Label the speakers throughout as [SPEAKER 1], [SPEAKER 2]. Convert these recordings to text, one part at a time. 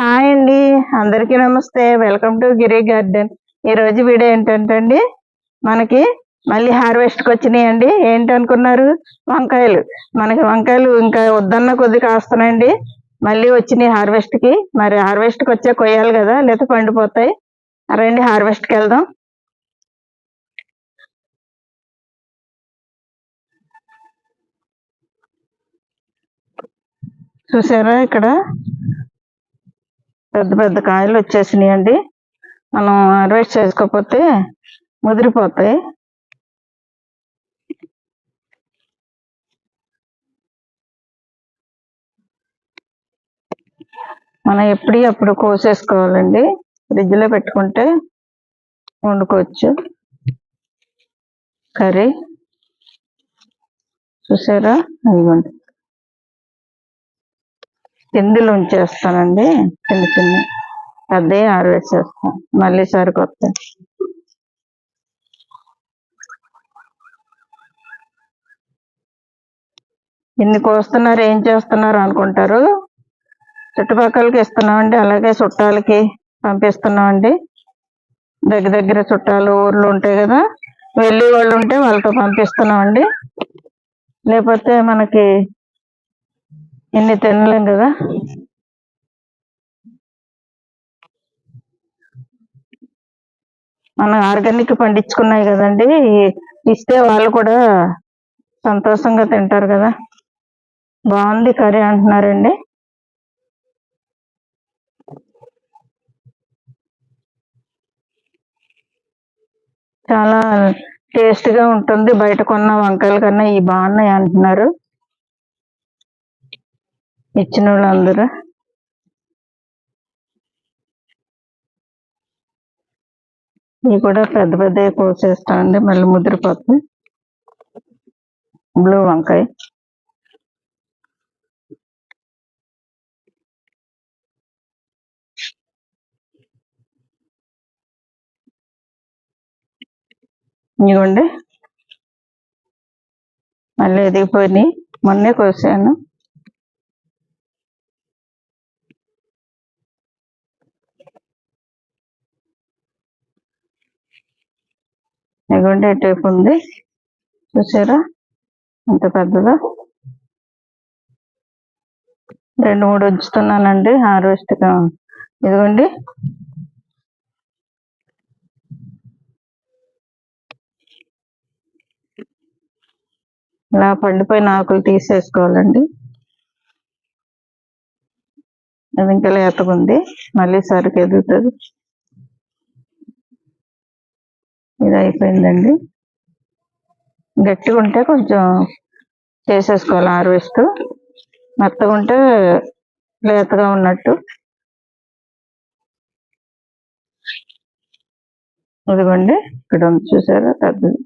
[SPEAKER 1] Hi అండి. అందరికీ నమస్తే. వెల్కమ్ టు గిరి గార్డెన్ ఈ రోజు వీడియో ఏంటంటే అండి మనకి మళ్ళీ హార్వెస్ట్కి వచ్చినాయండి ఏంటి అనుకున్నారు? వంకాయలు. మనకి వంకాయలు ఇంకా వద్దన్న కొద్ది కాస్తున్నాయండి. మళ్ళీ వచ్చినాయి హార్వెస్ట్కి మరి హార్వెస్ట్కి వచ్చే కొయ్యాలి కదా? లేకపోతే పండిపోతాయి. రండి హార్వెస్ట్కి వెళ్దాం. చూసారా ఇక్కడ? పెద్ద పెద్ద కాయలు వచ్చేసినాయి అండి. మనం హార్వెస్ట్ చేసుకోకపోతే ముదిరిపోతాయి. మనం ఎప్పుడు అప్పుడు కోసేసుకోవాలండి. ఫ్రిడ్జ్లో పెట్టుకుంటే వండుకోవచ్చు. కర్రీ. చూసారా? ఇదిగోండి కిందిలో ఉంచేస్తానండి. చిన్న చిన్న. పెద్దవి ఆరవేసేస్తాం మళ్ళీ సరికొత్త ఇన్ని కోస్తున్నారు ఏం చేస్తున్నారు అనుకుంటారు? చుట్టుపక్కలకి ఇస్తున్నామండి. అలాగే చుట్టాలకి పంపిస్తున్నామండి. దగ్గర దగ్గర చుట్టాలు ఊర్లు ఉంటాయి కదా. వెళ్ళి వాళ్ళు ఉంటే వాళ్ళతో పంపిస్తున్నామండి. లేకపోతే మనకి ఇన్ని తినలేం కదా. మనం ఆర్గానిక్ పండించుకున్నాయి కదండి. ఇస్తే వాళ్ళు కూడా సంతోషంగా తింటారు కదా. బాగుంది కర్రీ అంటున్నారండి. చాలా టేస్ట్గా ఉంటుంది. బయట కొన్న వంకాయల కన్నా ఈ బాగున్నాయి అంటున్నారు. ఇచ్చిన వాళ్ళందరూ ఇవి కూడా పెద్ద పెద్ద కోసేస్తామండి మళ్ళీ ముదిరిపోతుంది. బ్లూ వంకాయ. ఇదిగోండి. మళ్ళీ ఎదిగిపోయినాయి. మొన్నే కోసాను. ఇదిగోండి టేప్ ఉంది. చూసారా? ఎంత పెద్దదో. రెండు మూడు ఉంచుతున్నానండి హార్వెస్ట్ ఇదిగోండి. ఇలా పండిపోయిన ఆకులు తీసేసుకోవాలండి. అది ఇంకా లేతగుంది. మళ్ళీ సరుకు ఎదుగుతుంది. ఇది అయిపోయిందండి. గట్టిగా ఉంటే కొంచెం చేసేసుకోవాలి ఆరువేస్తూ. మెత్తగా ఉంటే లేతగా ఉన్నట్టు. ఇదిగోండి ఇక్కడ ఉంది చూసారా? పెద్దది.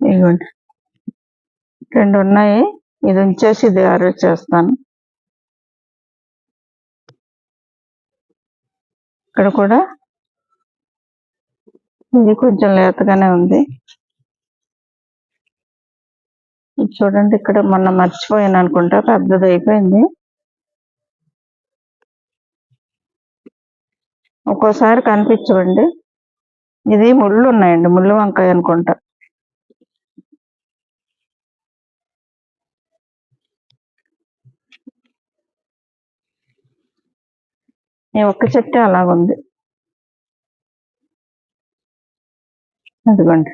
[SPEAKER 1] ఇదిగోండి. రెండు ఉన్నాయి. ఇది ఉంచేసి ఇది హార్వెస్ట్ చేస్తాను ఇక్కడ కూడా ఇది కొంచెం లేతగానే ఉంది. చూడండి ఇక్కడ మొన్న మర్చిపోయాను అనుకుంటా పెద్దది అయిపోయింది. ఒక్కోసారి కనిపించవండి. ఇది ముళ్ళు ఉన్నాయండి ముళ్ళు వంకాయ అనుకుంటా. ఈ ఒక్క చెట్టు అలాగుంది. అదిగోండి.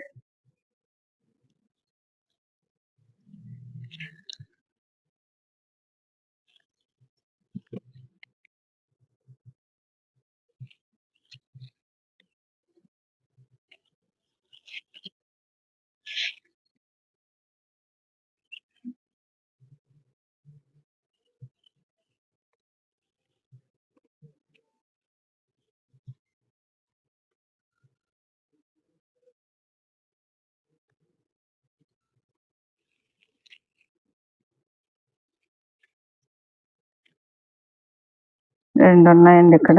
[SPEAKER 1] రెండు ఉన్నాయండి ఇక్కడ.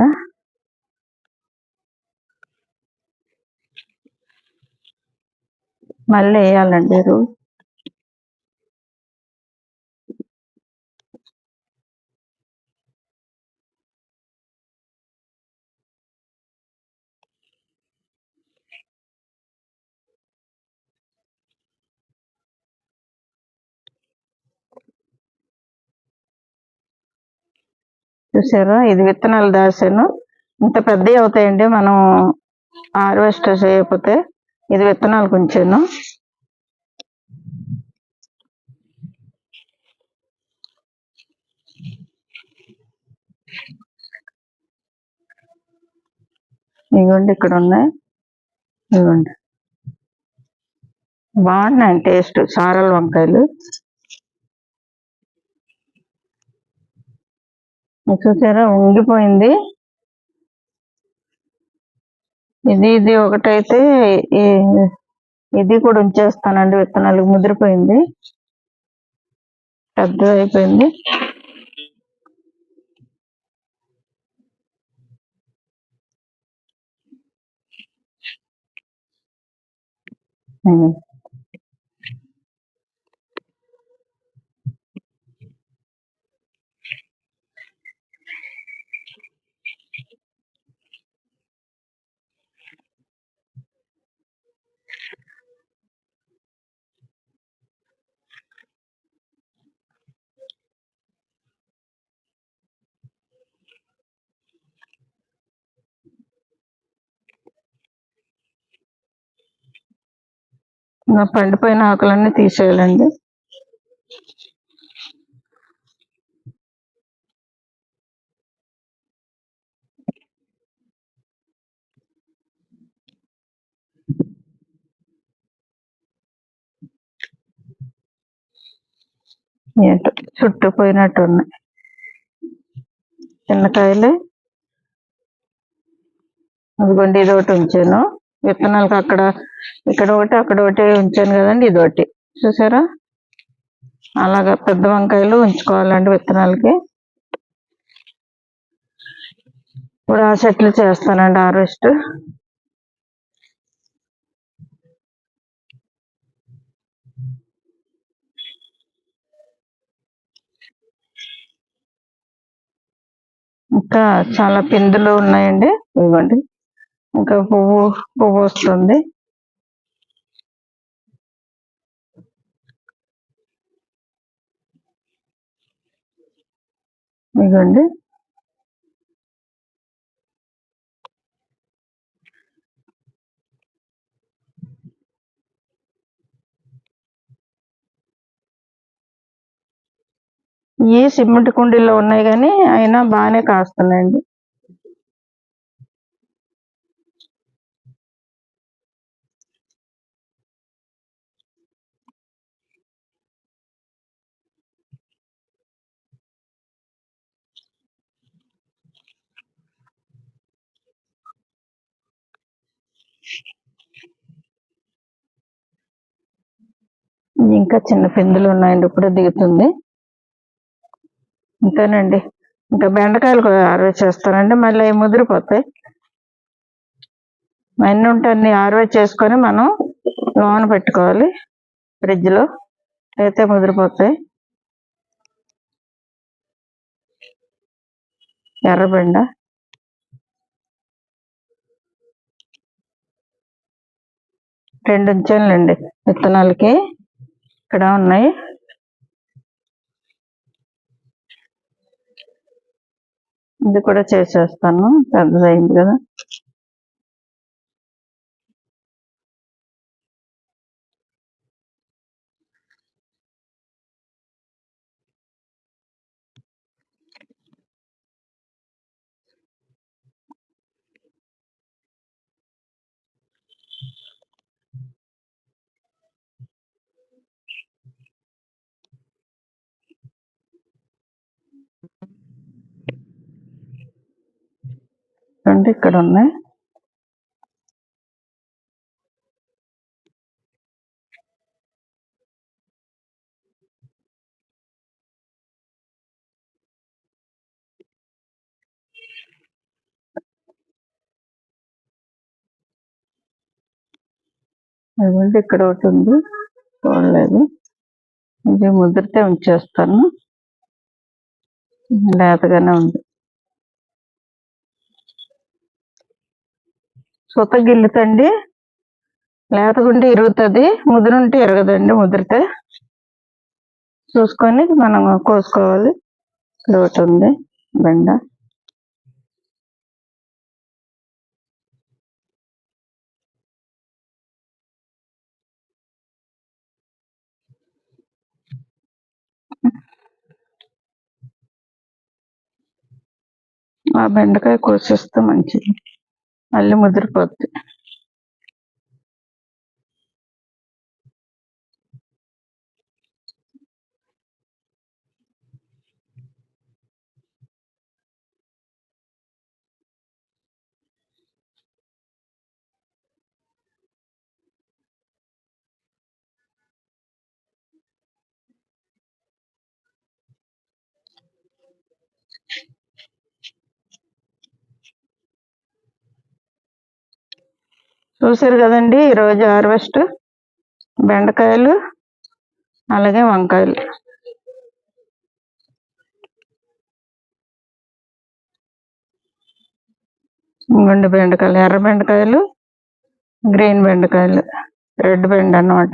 [SPEAKER 1] మళ్ళీ వేయాలండి ఎరువు చూసారా ఇది విత్తనాలు దాసాను. ఇంత పెద్దవి అవుతాయండి. మనం హార్వెస్ట్ చేయకపోతే ఇది విత్తనాలు కొంచాను. ఇదిగోండి ఇక్కడ ఉన్నాయి. ఇదిగోండి బాగున్నాయి టేస్ట్. సారల వంకాయలు. చూసారా? ఉంగిపోయింది. ఇది ఇది ఒకటైతే ఇది కూడా ఉంచేస్తానండి విత్తనాలు ముదిరిపోయింది. పెద్దది అయిపోయింది. ఉమ్. ఇంకా పండిపోయిన ఆకులన్నీ తీసేయాలండి. ఏంటో చుట్టుపోయినట్టు ఉన్నాయి చిన్నకాయలే అదిగోండి ఇది ఒకటి ఉంచాను. విత్తనాలకు అక్కడ ఇక్కడ ఒకటి అక్కడ ఒకటి ఉంచాను కదండి ఇది ఒకటి చూసారా? అలాగా పెద్ద వంకాయలు ఉంచుకోవాలండి విత్తనాలకి. ఇప్పుడు ఆ చెట్లు చేస్తానండి హార్వెస్ట్. ఇంకా చాలా పిందులు ఉన్నాయండి. ఇవ్వండి. ఇంకా పువ్వు పువ్వు వస్తుంది. ఇదండి ఈ సిమెంట్ కుండీలో ఉన్నాయి కానీ అయినా బాగానే కాస్తున్నాయండి. ఇంకా చిన్న పిందులు ఉన్నాయండి ఇప్పుడే దిగుతుంది. అంతేనండి ఇంకా బెండకాయలు కూడా హార్వెస్ట్ చేస్తానండి మళ్ళీ అవి ముదిరిపోతాయి. అన్నీ ఉంటే అన్ని చేసుకొని మనం లోన పెట్టుకోవాలి ఫ్రిడ్జ్లో. అయితే ముదిరిపోతాయి. ఎర్రబెండ రెండు ఉంచానులేండి విత్తనాలకి. ఇక్కడ ఉన్నాయి. ఇది కూడా చేసేస్తాను. పెద్దదైంది కదా. చూడండి ఇక్కడ ఉన్నాయి అదిగోండి ఇక్కడ ఒకటి ఉంది. చూడలేదు. ఇది ముదిరితే ఉంచేస్తాను. లేతగానే ఉంది. సుత గిల్లుతండి లేతగుంటే ఇరుగుతుంది ముదిరుంటే ఇరగదండి ముదిరితే. చూసుకొని మనం కోసుకోవాలి. లోటు ఉంది. బెండ. ఆ బెండకాయ కోసేస్తే మంచిది. మళ్ళీ ముదిరిపోద్ది చూసారు కదండి ఈరోజు హార్వెస్ట్ బెండకాయలు అలాగే వంకాయలు. గుండె బెండకాయలు ఎర్ర బెండకాయలు గ్రీన్ బెండకాయలు రెడ్ బెండ అన్నమాట.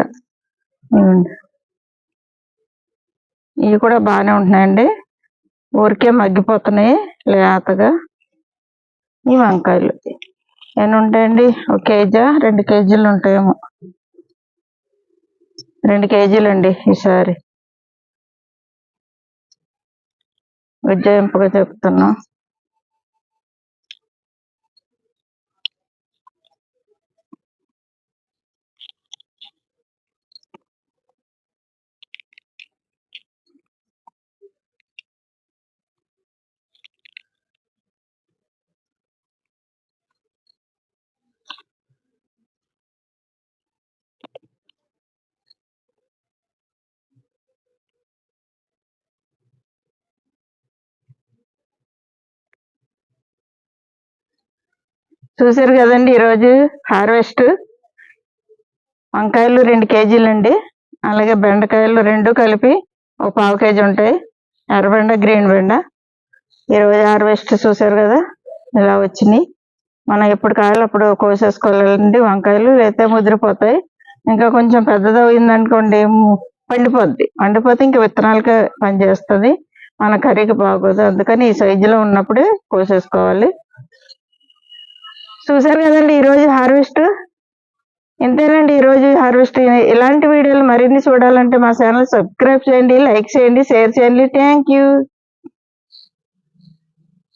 [SPEAKER 1] ఇవి కూడా బాగానే ఉంటున్నాయండి. ఊరికే మగ్గిపోతున్నాయి లేతగా. ఈ వంకాయలు. ఎన్ని ఉంటాయండి? ఒక కేజీ? రెండు కేజీలు ఉంటాయేమో. రెండు కేజీలు అండి ఈసారి. ఉజ్జాయింపుగా చెప్తున్నాం. చూసారు కదండి ఈరోజు హార్వెస్ట్. వంకాయలు రెండు కేజీలు అండి అలాగే బెండకాయలు రెండు కలిపి ఒక పావు కేజీ ఉంటాయి. ఎర్రబెండ గ్రీన్ బెండ. ఈరోజు హార్వెస్ట్ చూసారు కదా ఇలా వచ్చినాయి. మనం ఎప్పుడు కాయలు అప్పుడు కోసేసుకోవాలండి వంకాయలు లేతే ముదిరిపోతాయి. ఇంకా కొంచెం పెద్దది అయిందనుకోండి పండిపోద్ది. పండిపోతే ఇంకా విత్తనాలకి పనిచేస్తుంది. మన కర్రీకి బాగోదు. అందుకని ఈ సైజులో ఉన్నప్పుడే కోసేసుకోవాలి. చూసారు కదండి ఈరోజు హార్వెస్ట్? ఇంతేనండి ఈరోజు హార్వెస్ట్. ఇలాంటి వీడియోలు మరిన్ని చూడాలంటే మా ఛానల్ సబ్స్క్రైబ్ చేయండి లైక్ చేయండి షేర్ చేయండి. Thank you.